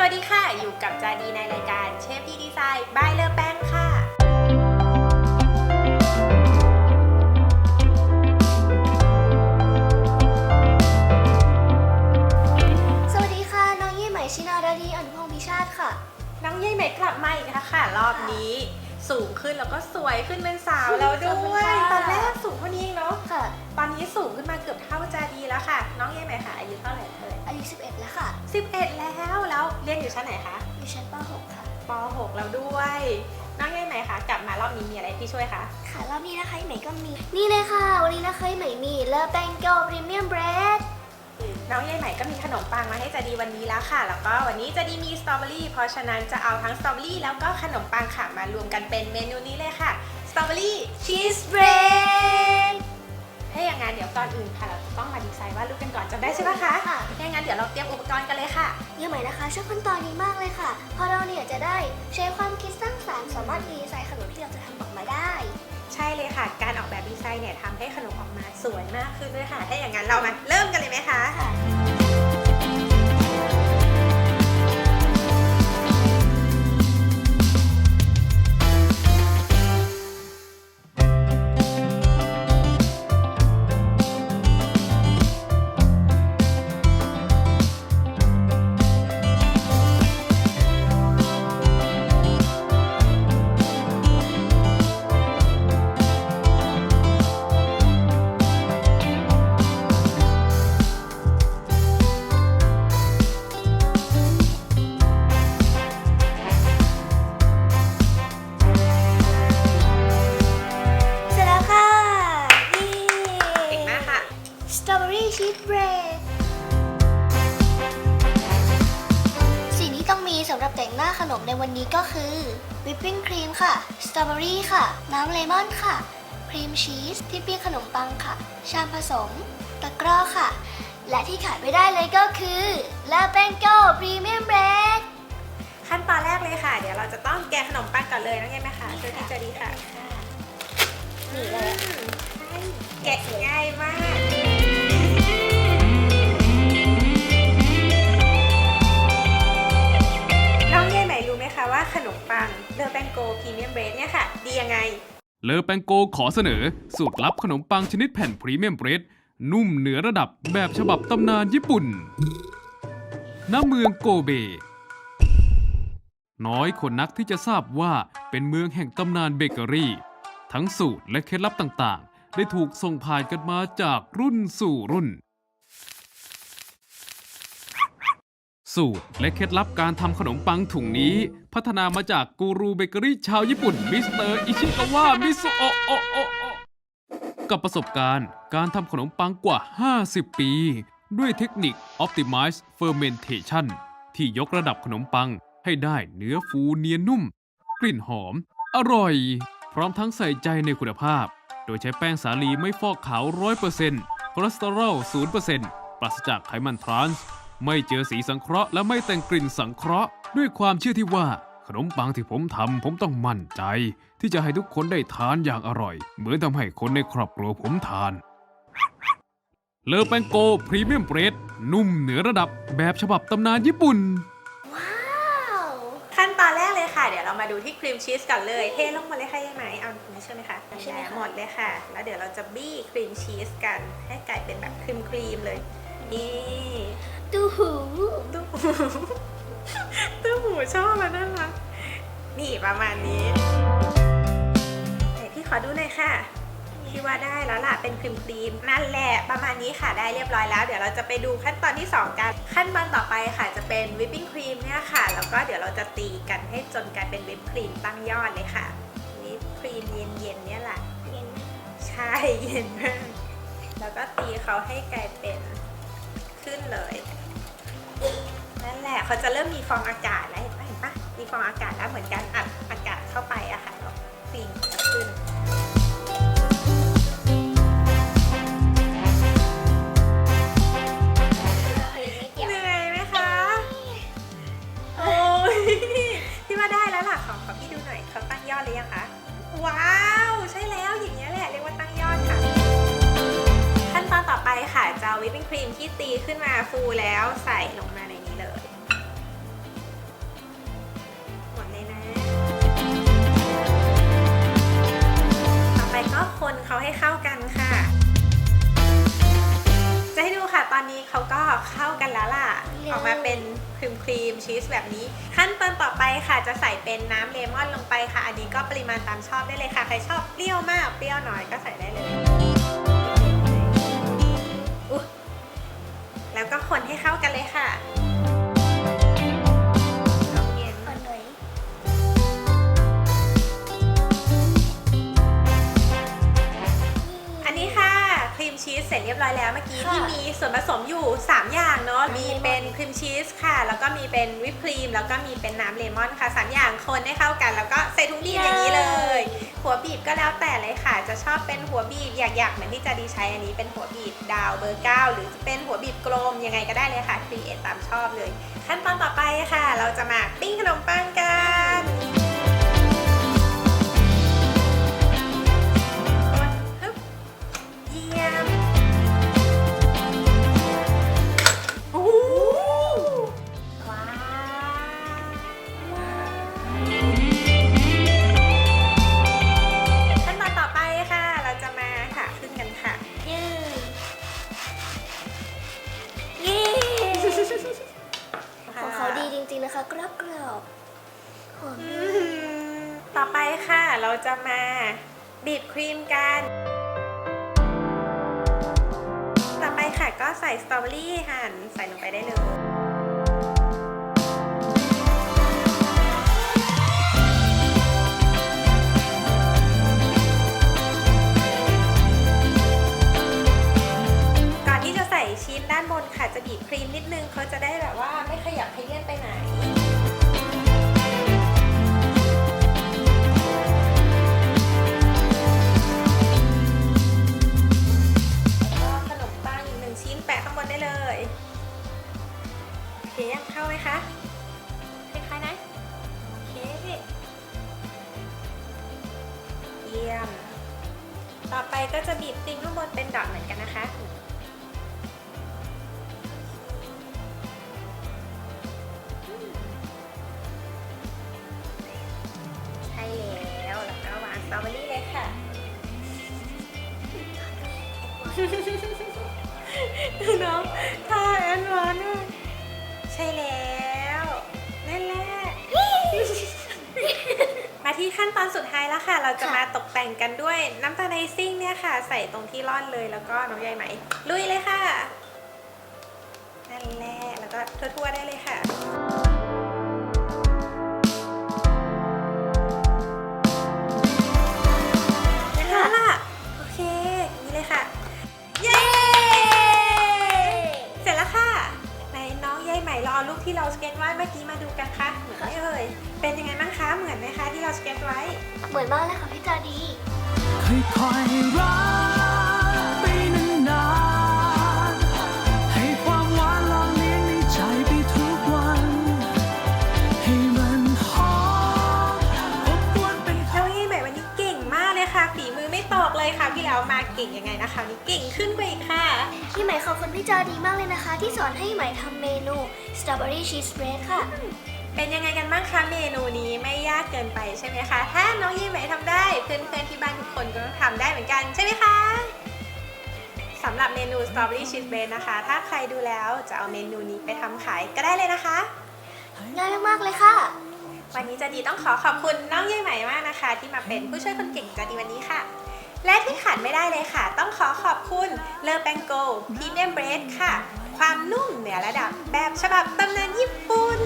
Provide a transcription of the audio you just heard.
สวัสดีค่ะ อยู่กับจาดีในรายการเชฟดีดีไซน์บายเลอแป้งค่ะ สวัสดีค่ะ น้องยี่ไหมชินาดาดีอนุพงศ์พิชาติค่ะ น้องเย่ใหม่กลับมาอีกแล้วค่ะ รอบนี้ สูงขึ้นแล้วก็สวยขึ้นเป็นสาวแล้วด้วยขอบคุณค่ะ ตอนแรกสูงเท่านี้เองเนาะ ค่ะ ตอนนี้สูงขึ้นมาเกือบเท่าจาดีแล้วค่ะ น้องเย่ใหม่ค่ะอายุเท่าไหร่เอ่ยอายุ 11 แล้วค่ะ 11 แล้วแล้วเรียน อยู่ชั้นไหนคะอยู่ชั้นป .6 ค่ะป .6 แล้วด้วยน้องเย่ใหม่คะกลับมารอบนี้มีอะไรที่ช่วยคะค่ะรอบนี้นะคะไหมก็มี นี่เลยค่ะ วันนี้นะคะไหมมีเลอแตงโกพรีเมียมเบรดน้องเย่ใหม่ก็มีขนมปังมาให้จาดีวันนี้แล้วค่ะ แล้วก็วันนี้จาดีมีสตรอเบอรี่เพราะฉะนั้นจะเอาทั้งสตรอเบอรี่แล้วก็ขนมปังค่ะมารวมกันเป็นเมนูนี้เลยค่ะสตรอเบอรี่ชีสเบรด ถ้าอย่างนั้นเดี๋ยวก่อนอื่นค่ะเราจะต้องมาดีไซน์วาดรูปกันก่อนจำได้ใช่ไหมคะค่ะ ถ้าอย่างนั้นเดี๋ยวเราเตรียมอุปกรณ์กันเลยค่ะยี่ไหมนะคะชอบขั้นตอนนี้มากเลยค่ะ เพราะเราเนี่ยจะได้ใช้ความคิดสร้างสรรค์สามารถดีไซน์ขนมที่เราจะทำออกมาได้ ใช่เลยค่ะ การออกแบบดีไซน์เนี่ยทำให้ขนมออกมาสวยมากขึ้นด้วยค่ะ ถ้าอย่างนั้นเรามาเริ่มกันเลยไหมคะ ค่ะ แต่งหน้าขนมในวันนี้ก็คือวิปปิ้งครีมค่ะ สตรอเบอรี่ค่ะ น้ำเลมอนค่ะ ครีมชีส ที่ปิ้งขนมปังค่ะ ชามผสม ตะกร้อค่ะ และที่ขาดไม่ได้เลยก็คือลาเปนโกพรีเมียมเบรดขั้นตอนแรกเลยค่ะ เดี๋ยวเราจะต้องแกะขนมปังก่อนเลยน้องเย่ไหมคะช่วยพี่เจดีค่ะนี่เลยอืมใช่แกะง่ายมาก เลอแปงโกพรีเมียมเบรดเนี่ยค่ะ ดียังไง เลอแปงโกขอเสนอ สูตรลับขนมปังชนิดแผ่นพรีเมียมเบรดนุ่มเหนือระดับแบบฉบับตำนานญี่ปุ่น ณ เมืองโกเบ น้อยคนนักที่จะทราบว่าเป็นเมืองแห่งตำนานเบเกอรี่ ทั้งสูตรและเคล็ดลับต่างๆ ได้ถูกส่งผ่านกันมาจากรุ่นสู่รุ่น สูตรและเคล็ดลับการทำขนมปังถุงนี้ พัฒนามาจากกูรูเบเกอรี่ชาวญี่ปุ่นมิสเตอร์อิชิกาวะมิสุโอโอโอะโอกับประสบการณ์การทำขนมปังกว่า 50 ปี ด้วยเทคนิค Optimize Fermentation ที่ยกระดับขนมปังให้ได้เนื้อฟูเนียนนุ่ม กลิ่นหอม อร่อย พร้อมทั้งใส่ใจในคุณภาพ โดยใช้แป้งสาลีไม่ฟอกขาว 100%คอเลสเตอรอล 0%ปราศจากไขมันทรานส์ ไม่เจอสีสังเคราะห์และไม่แต่งกลิ่นสังเคราะห์ ด้วยความเชื่อที่ว่าขนมปังที่ผมทำผมต้องมั่นใจ ที่จะให้ทุกคนได้ทานอย่างอร่อย เหมือนทำให้คนในครอบครัวผมทาน เลอแปงโกพรีเมียมเบรดนุ่มเหนือระดับแบบฉบับตำนานญี่ปุ่น ว้าว ขั้นตอนแรกเลยค่ะ เดี๋ยวเรามาดูที่ครีมชีสก่อนเลย เทลงมาเลยค่ะยังไหมเอาไม่ใช่ไหมคะใช่ไหมคะหมดเลยค่ะ แล้วเดี๋ยวเราจะบี้ครีมชีสกัน ให้กลายเป็นแบบครีมครีมๆเลย นี่ดูหูตู้หูตู้หูชอบมันน่ารักนี่ประมาณนี้ไหนพี่ขอดูหน่อยค่ะพี่ว่าได้แล้วล่ะเป็นครีมครีมๆนั่นแหละประมาณนี้ค่ะได้เรียบร้อยแล้ว เดี๋ยวเราจะไปดูขั้นตอนที่ 2 กัน ขั้นตอนต่อไปค่ะจะเป็นวิปปิ้งครีมเนี่ยค่ะ แล้วก็เดี๋ยวเราจะตีกันให้จนกลายเป็นวิปครีมตั้งยอดเลยค่ะวิปครีมเย็นๆเนี่ยแหละเย็นใช่เย็นมากแล้วก็ตีเขาให้กลายเป็น ขึ้นเลย นั่นแหละเขาจะเริ่มมีฟองอากาศแล้วเห็นปะเห็นปะมีฟองอากาศแล้วเหมือนกันอัดอากาศเข้าไปอะค่ะแล้วครีมจะขึ้นเหนื่อยไหมคะ โอ้ยพี่ว่าได้แล้วล่ะขอขอพี่ดูหน่อยเขาตั้งยอดหรือยังคะ ว้าว ค่ะจะวิปปิ้งครีมที่ตีขึ้นมาฟูแล้วใส่ลงมาในนี้เลยหมดเลยนะต่อไปก็คนเขาให้เข้ากันค่ะ จะให้ดูค่ะตอนนี้เขาก็เข้ากันแล้วล่ะ ออกมาเป็นครีมครีมชีสแบบนี้ ขั้นตอนต่อไปค่ะจะใส่เป็นน้ำเลมอนลงไปค่ะ อันนี้ก็ปริมาณตามชอบได้เลยค่ะ ใครชอบเปรี้ยวมากเปรี้ยวน้อยก็ใส่ได้เลย คนให้เข้ากันเลยค่ะ เสร็จเรียบร้อยแล้วเมื่อกี้ค่ะที่มีส่วนผสมอยู่ 3 อย่างเนาะน้ำเลมอนมีเป็นครีมชีสค่ะ แล้วก็มีเป็นวิปครีม แล้วก็มีเป็นน้ำเลมอนค่ะสามอย่างคนให้เข้ากัน แล้วก็ใส่ถุงบีบอย่างนี้เลย หัวบีบก็แล้วแต่เลยค่ะ จะชอบเป็นหัวบีบหยักๆเหมือนที่จะดีใช้อันนี้เป็นหัวบีบดาวเบอร์เก้าหรือจะเป็นหัวบีบกลมยังไงก็ได้เลยค่ะครีเอทตามชอบเลย ขั้นตอนต่อไปค่ะ เราจะมาปิ้งขนมปังกัน ต่อไปค่ะเราจะมาบีบครีมกัน ต่อไปค่ะก็ใส่สตรอเบอรี่หั่นใส่ลงไปได้เลยก่อนที่จะใส่ชีสด้านบนค่ะจะบีบครีมนิดนึงเขาจะได้แบบว่าไม่ขยับขยื่นไป ม ต่อไปก็จะบีบครีมข้างบนเป็นดอทเหมือนกันนะคะ ใช่แล้ว แล้วก็วางสตรอเบอรี่เลยค่ะน้องท่าแอนวานใช่แล้วนั่นแหละ มาที่ขั้นตอนสุดท้ายแล้วค่ะ เราจะมาตกแต่งกันด้วยน้ำตาลไอซิ่งเนี่ยค่ะ ใส่ตรงที่ร่อนเลยแล้วก็น้องใยไหม ลุยเลยค่ะนั่นแหละแล้วก็ทั่วๆได้เลยค่ะนะคะ ที่เราสเก็ตไว้เมื่อกี้มาดูกันค่ะเหมือนไหมเอ่ยเป็นยังไงบ้างคะเหมือนไหมคะที่เราสเก็ตไว้ เหมือนมากเลยค่ะพี่จาดี ค่อยๆรัก เลยค่ะพี่แล้วมาเก่งยังไงนะคะวันนี้เก่งขึ้นกว่าอีกค่ะ พี่ไหมขอบคุณพี่จาดีมากเลยนะคะ ที่สอนให้ไหมทำเมนูสตรอเบอรี่ชีสเบรดค่ะ เป็นยังไงกันบ้างคะเมนูนี้ไม่ยากเกินไปใช่ไหมคะ ถ้าน้องยี่ไหมทำได้เพื่อนๆที่บ้านทุกคนก็ต้องทำได้เหมือนกันใช่ไหมคะสำหรับเมนูสตรอเบอรี่ชีสเบรดนะคะ ถ้าใครดูแล้วจะเอาเมนูนี้ไปทำขายก็ได้เลยนะคะ ง่ายมากๆเลยค่ะ วันนี้จะดีต้องขอขอบคุณน้องยี่ไหมมากนะคะ ที่มาเป็นผู้ช่วยคนเก่งจะดีวันนี้ค่ะ และที่ขาดไม่ได้เลยค่ะ ต้องขอขอบคุณเลอแปงโกพรีเมียมเบรดค่ะ ความนุ่มเหนือระดับแบบฉบับตำนานญี่ปุ่น